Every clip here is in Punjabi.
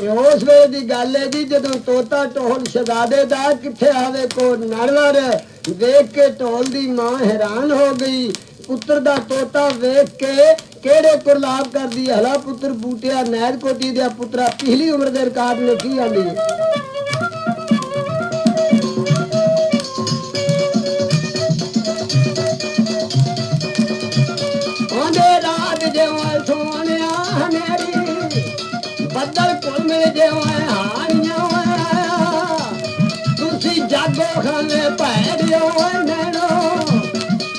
ਉਸ ਵੇਲੇ ਦੀ ਗੱਲ ਹੈ ਜੀ, ਜਦੋਂ ਤੋਤਾ ਢੋਲ ਸ਼ਹਜ਼ਾਦੇ ਦਾ ਕਿੱਥੇ ਆਵੇ ਕੋ ਨਰਵਰ ਵੇਖ ਕੇ ਢੋਲ ਦੀ ਮਾਂ ਹੈਰਾਨ ਹੋ ਗਈ। ਪੁੱਤਰ ਦਾ ਤੋਤਾ ਵੇਖ ਕੇ ਕਿਹੜੇ ਕੁਰਲਾਬ ਕਰਦੀ ਹਲਾ ਪੁੱਤਰ ਬੂਟਿਆ ਨਹਿਰ ਕੋਟੀ ਦਾ ਪੁੱਤਰਾ, ਪਿਛਲੀ ਉਮਰ ਦੇ ਰਿਕਾਰਡ ਨੇ ਕੀ ਆਂਦੀ ਜਿਉਂ ਹਾਣੀਆਂ ਤੁਸੀਂ ਜਾਗੋ ਖਾਨੇ ਭੈੜਿਓ ਨੈਣੋ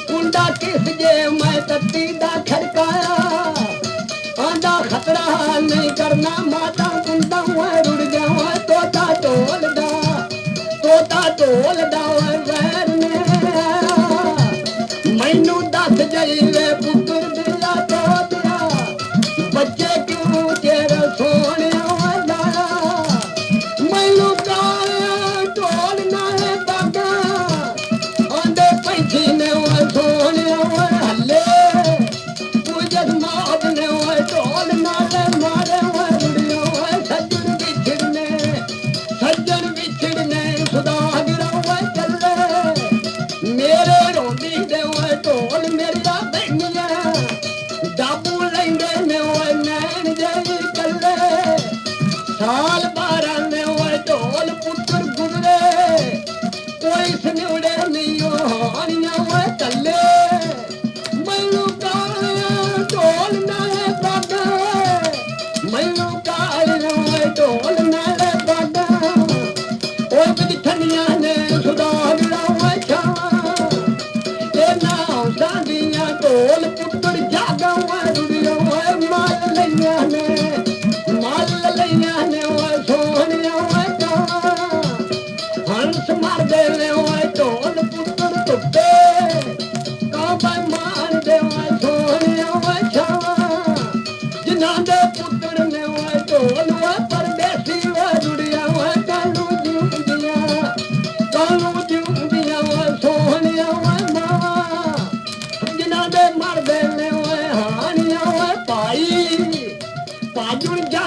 ਕੁੰਡਾ ਕਿਸ ਜੇ ਮੈਂ ਤੱਤੀ ਦਾ ਖੜਕਾਇਆ ਆਂਦਾ ਖਤਰਾ ਨਹੀਂ ਕਰਨਾ ਮਾਤਾ ਕੁੰਡਾ ਹੋਏ ਰੁੜ ਜਾਵਾਂ ਤੋਤਾ ਢੋਲਦਾ ਤੋਤਾ ਢੋਲਦਾ ਓਏ ਵੈਰ ਨੇ ਮੈਨੂੰ ਦੱਸ ਜਾਈਏ ਵੇ छाल मारा Bob, you want to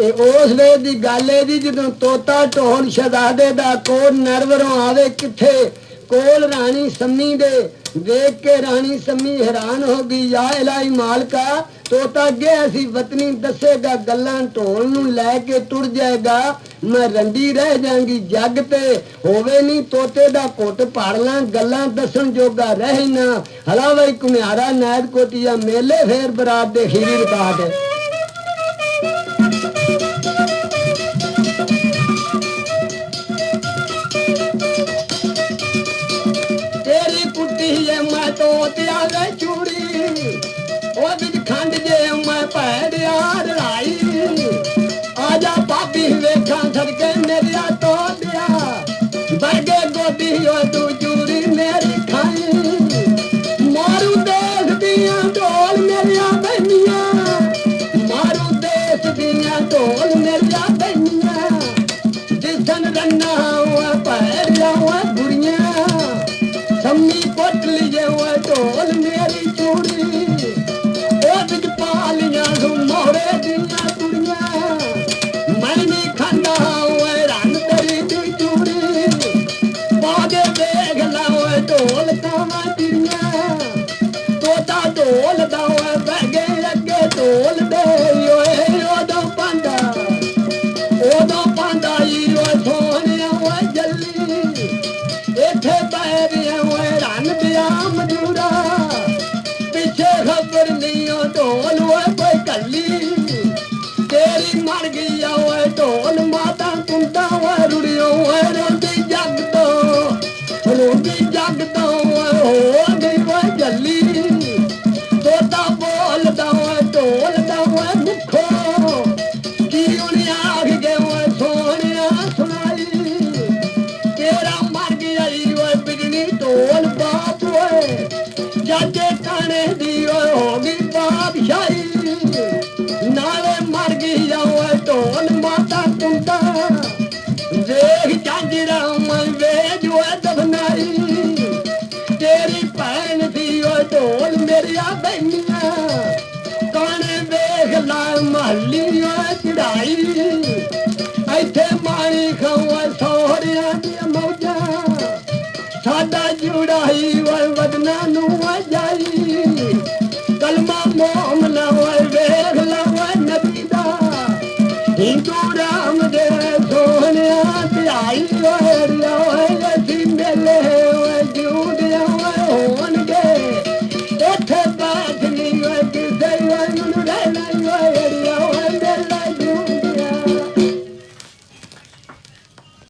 ਇਹ ਉਸ ਵੇਲੇ ਦੀ ਗੱਲ ਹੈ ਜੀ ਜਦੋਂ ਤੋਤਾ ਢੋਲ ਸ਼ਹਜ਼ਾਦੇ ਦਾ ਕੋਲ ਨਰਵਰੋਂ ਆਵੇ ਕਿੱਥੇ? ਕੋਲ ਰਾਣੀ ਸੰਮੀ ਦੇ, ਵੇਖ ਕੇ ਰਾਣੀ ਸੰਮੀ ਹੈਰਾਨ ਹੋ ਗਈ, ਯਾ ਇਲਾਹੀ ਮਾਲਕਾ, ਤੋਤਾ ਅੱਗੇ ਅਸੀਂ ਵਤਨੀ ਦੱਸੇਗਾ ਗੱਲਾਂ ਢੋਲ ਨੂੰ ਲੈ ਕੇ ਟੁਰ ਜਾਏਗਾ, ਮੈਂ ਰੰਡੀ ਰਹਿ ਜਾਾਂਗੀ ਜੱਗ ਤੇ, ਹੋਵੇ ਨਹੀਂ ਤੋਤੇ ਦਾ ਘੁੱਟ ਪਾੜ ਲਾਂ, ਗੱਲਾਂ ਦੱਸਣ ਜੋਗਾ ਰਹਿ ਨਾ, ਹਲਾਵੇ ਕੁਨਿਆਰਾ ਨੈਦ ਕੋਟੀਆ ਮੇਲੇ ਫੇਰ ਬਰਾਤ ਦੇ ਖੀਰੀ ਰਕਾਟ ਤੇਰੀ ਮਰ ਗਈ ਆ ਓਏ ਢੋਲ ਮਾਤਾ ਕੁੰਡਾ ਓਏ ਰੁੜਿਓ ਓਏ ਰੋਂਦੀ ਜੱਗ ਤੋਂ, ਰੋਂਦੀ ਜੱਗ ਤੋਂ ਓਏ ਚੜਾਈਆਂ ਬੈਨੀਆਂ ਕੌਣ ਵੇਖ ਲਾ ਮਹੱਲੀਆਂ ਚੜਾਈ। ਇੱਥੇ ਮਾਣੀ ਖਾਉ